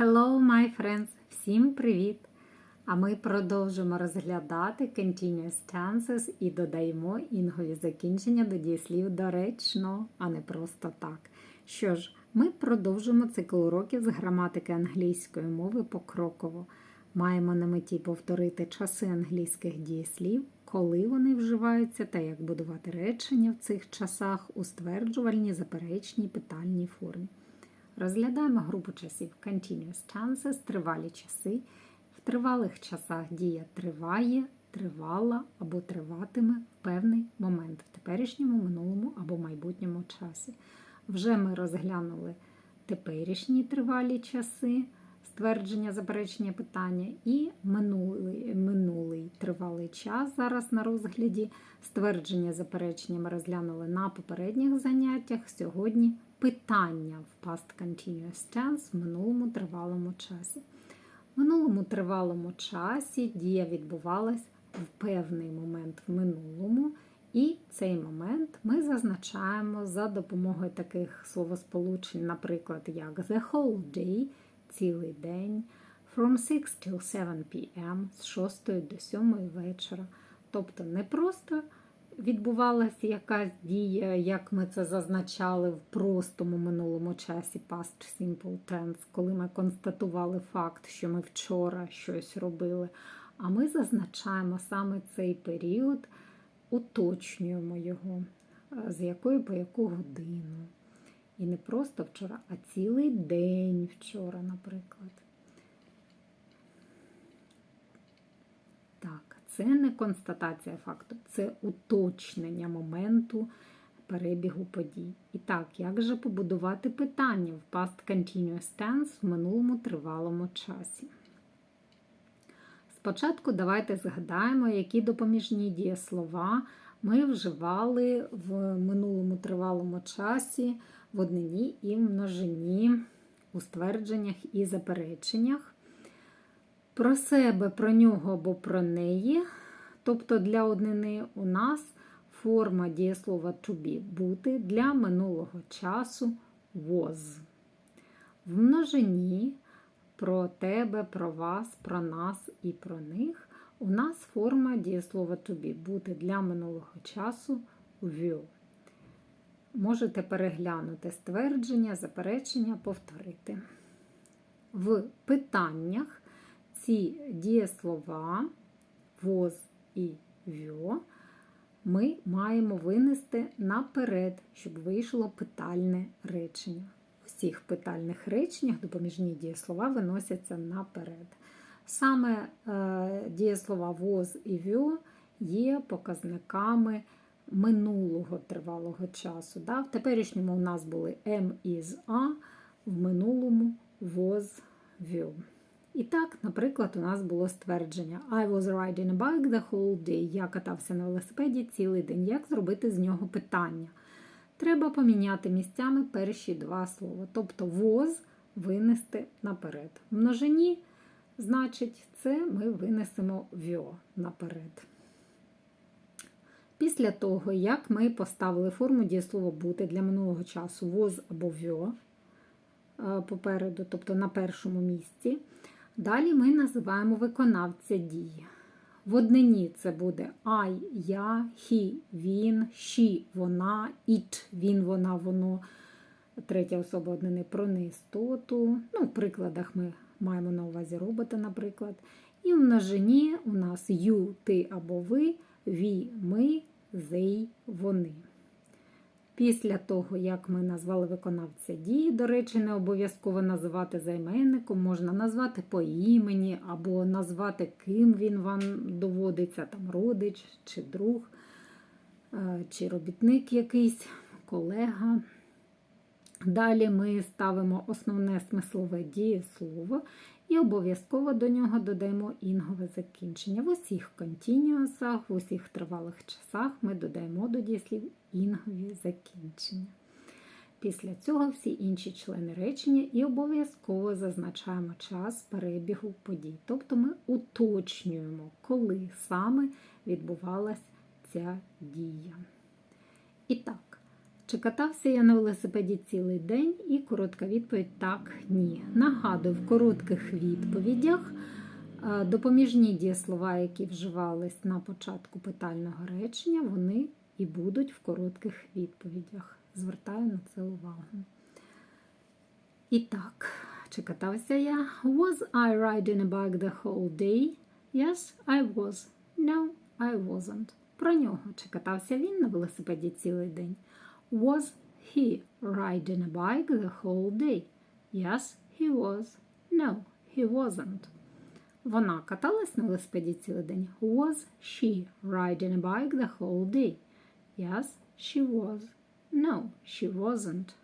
Hello, my friends! Всім привіт! А ми продовжимо розглядати continuous tenses і додаємо інгові закінчення до дієслів доречно, а не просто так. Що ж, ми продовжимо цикл уроків з граматики англійської мови покроково. Маємо на меті повторити часи англійських дієслів, коли вони вживаються та як будувати речення в цих часах у стверджувальній, заперечній, питальній формі. Розглядаємо групу часів Continuous tenses – тривалі часи. В тривалих часах дія триває, тривала або триватиме в певний момент в теперішньому, минулому або майбутньому часі. Вже ми розглянули теперішні тривалі часи, ствердження, заперечення питання, і минулий, минулий тривалий час зараз на розгляді. Ствердження, заперечення ми розглянули на попередніх заняттях. Сьогодні питання в past continuous tense в минулому тривалому часі. В минулому тривалому часі дія відбувалась в певний момент в минулому, і цей момент ми зазначаємо за допомогою таких словосполучень, наприклад, як the whole day, цілий день, from 6 till 7 p.m., з 6 до 7 вечора. Тобто не просто відбувалася якась дія, як ми це зазначали в простому минулому часі past simple tense, коли ми констатували факт, що ми вчора щось робили. А ми зазначаємо саме цей період, уточнюємо його, з якої по яку годину. І не просто вчора, а цілий день вчора, наприклад. Так, це не констатація факту, це уточнення моменту перебігу подій. І так, як же побудувати питання в past continuous tense в минулому тривалому часі? Спочатку давайте згадаємо, які допоміжні дієслова ми вживали в минулому тривалому часі в однині і в множині у ствердженнях і запереченнях. Про себе, про нього або про неї. Тобто для однини у нас форма дієслова to be бути для минулого часу was. В множині про тебе, про вас, про нас і про них у нас форма дієслова to be бути для минулого часу will. Можете переглянути ствердження, заперечення, повторити. В питаннях ці дієслова was і вьо ми маємо винести наперед, щоб вийшло питальне речення. У всіх питальних реченнях допоміжні дієслова виносяться наперед. Саме е, дієслова was і вьо є показниками минулого тривалого часу. Да? В теперішньому у нас були am, is, a, в минулому was, will. І так, наприклад, у нас було ствердження I was riding a bike the whole day. Я катався на велосипеді цілий день. Як зробити з нього питання? Треба поміняти місцями перші два слова. Тобто was винести наперед. В множині, значить, це ми винесемо вьо наперед. Після того, як ми поставили форму дієслова бути для минулого часу was або вьо попереду, тобто на першому місці. Далі ми називаємо виконавця дії. В однині це буде I, я, he, він, she, вона, it, він, вона, воно. Третя особа однини про неістоту. Ну, в прикладах ми маємо на увазі робота, наприклад. І в множині у нас you, ти або ви, we, ми, they, вони. Після того, як ми назвали виконавця дії, до речі, не обов'язково називати займенником, можна назвати по імені, або назвати, ким він вам доводиться, там родич чи друг, чи робітник якийсь, колега. Далі ми ставимо основне смислове дієслово і обов'язково до нього додаємо інгове закінчення. В усіх контініусах, в усіх тривалих часах ми додаємо до дієслів інгові закінчення. Після цього всі інші члени речення і обов'язково зазначаємо час перебігу подій. Тобто ми уточнюємо, коли саме відбувалася ця дія. І так, Чи катався я на велосипеді цілий день? І коротка відповідь так, ні. Нагадую, в коротких відповідях е, допоміжні дієслова, які вживались на початку питального речення, вони і будуть в коротких відповідях. Звертаю на це увагу. І так, чи катався я? Was I riding a bike the whole day? Yes, I was. No, I wasn't. Про нього. Чи катався він на велосипеді цілий день? Was he riding a bike the whole day? Yes, he was. No, he wasn't. Вона каталась на велосипеді цілий день. Was she riding a bike the whole day? Yes, she was. No, she wasn't.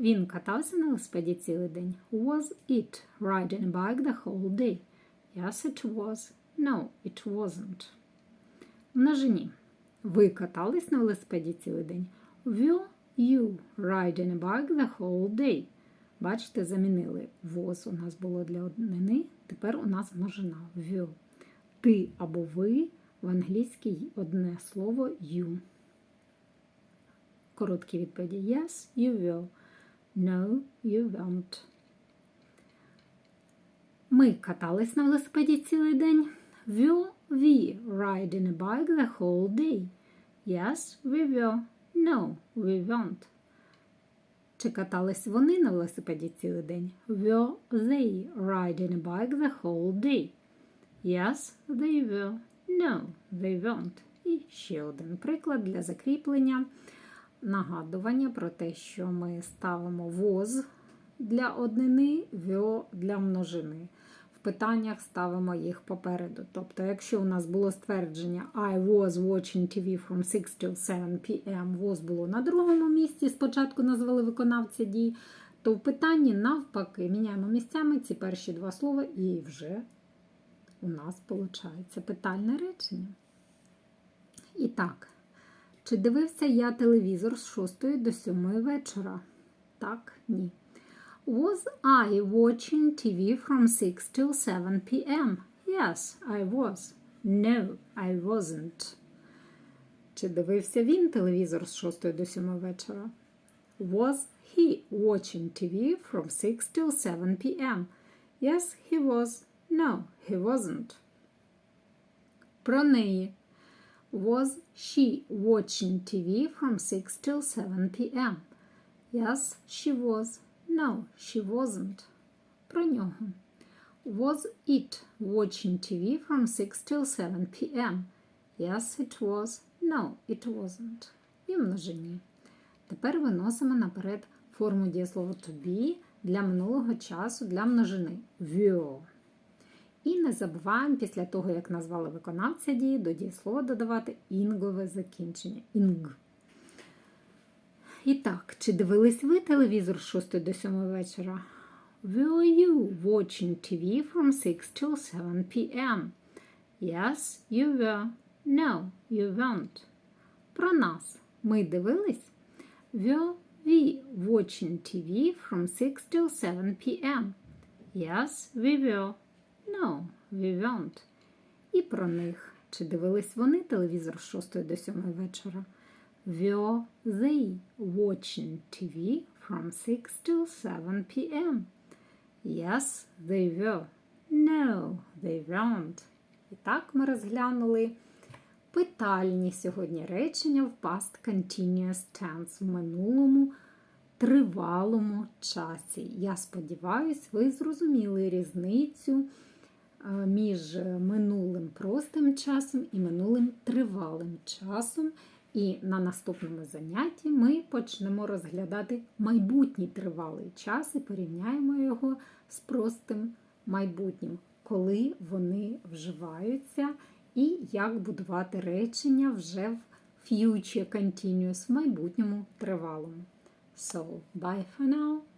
Він катався на велосипеді цілий день. Was it riding a bike the whole day? Yes, it was. No, it wasn't. Множині. Ви катались на велосипеді цілий день. Were you riding a bike the whole day? Бачите, замінили was у нас було для однини, тепер у нас множина. Were. Ти або ви в англійській одне слово you. Короткі відповіді. Yes, you will. No, you won't. Ми катались на велосипеді цілий день. Were we riding a bike the whole day? Yes, we were. No, we weren't. Чи катались вони на велосипеді цілий день? Were they riding a bike the whole day? Yes, they were. No, they weren't. І ще один приклад для закріплення. Нагадування про те, що ми ставимо was для однини, were для множини. Питаннях ставимо їх попереду. Тобто, якщо у нас було ствердження I was watching TV from 6 till 7 p.m., was було на другому місці, спочатку назвали виконавця дій, то в питанні навпаки міняємо місцями ці перші два слова, і вже у нас виходить питальне речення. І так, чи дивився я телевізор з 6 до 7 вечора? Так, ні. Was I watching TV from 6 till 7 p.m.? Yes, I was. No, I wasn't. Чи дивився він телевізор з 6 до 7 вечора? Was he watching TV from 6 till 7 p.m.? Yes, he was. No, he wasn't. Про неї. Was she watching TV from 6 till 7 p.m.? Yes, she was. No, she wasn't. Про нього. Was it watching TV from 6 till 7 p.m.? Yes, it was. No, it wasn't. І множині. Тепер виносимо наперед форму дієслова to be для минулого часу для множини. Were. І не забуваємо після того, як назвали виконавця дії, до дієслова додавати інгове закінчення. Інг. І так, чи дивились ви телевізор з 6 до 7 вечора? Were you watching TV from 6 till 7 p.m.? Yes, you were. No, you weren't. Про нас. Ми дивились? Were we watching TV from 6 till 7 p.m.? Yes, we were. No, we weren't. І про них. Чи дивились вони телевізор з 6 до 7 вечора? Were they watching TV from 6 till 7 p.m.? Yes, they were. No, they weren't. І так ми розглянули питальні сьогодні речення в past continuous tense в минулому тривалому часі. Я сподіваюся, ви зрозуміли різницю е, між минулим простим часом і минулим тривалим часом. І на наступному занятті ми почнемо розглядати майбутній тривалий час і порівняємо його з простим майбутнім, коли вони вживаються, і як будувати речення вже в future continuous, в майбутньому тривалому. So, bye for now.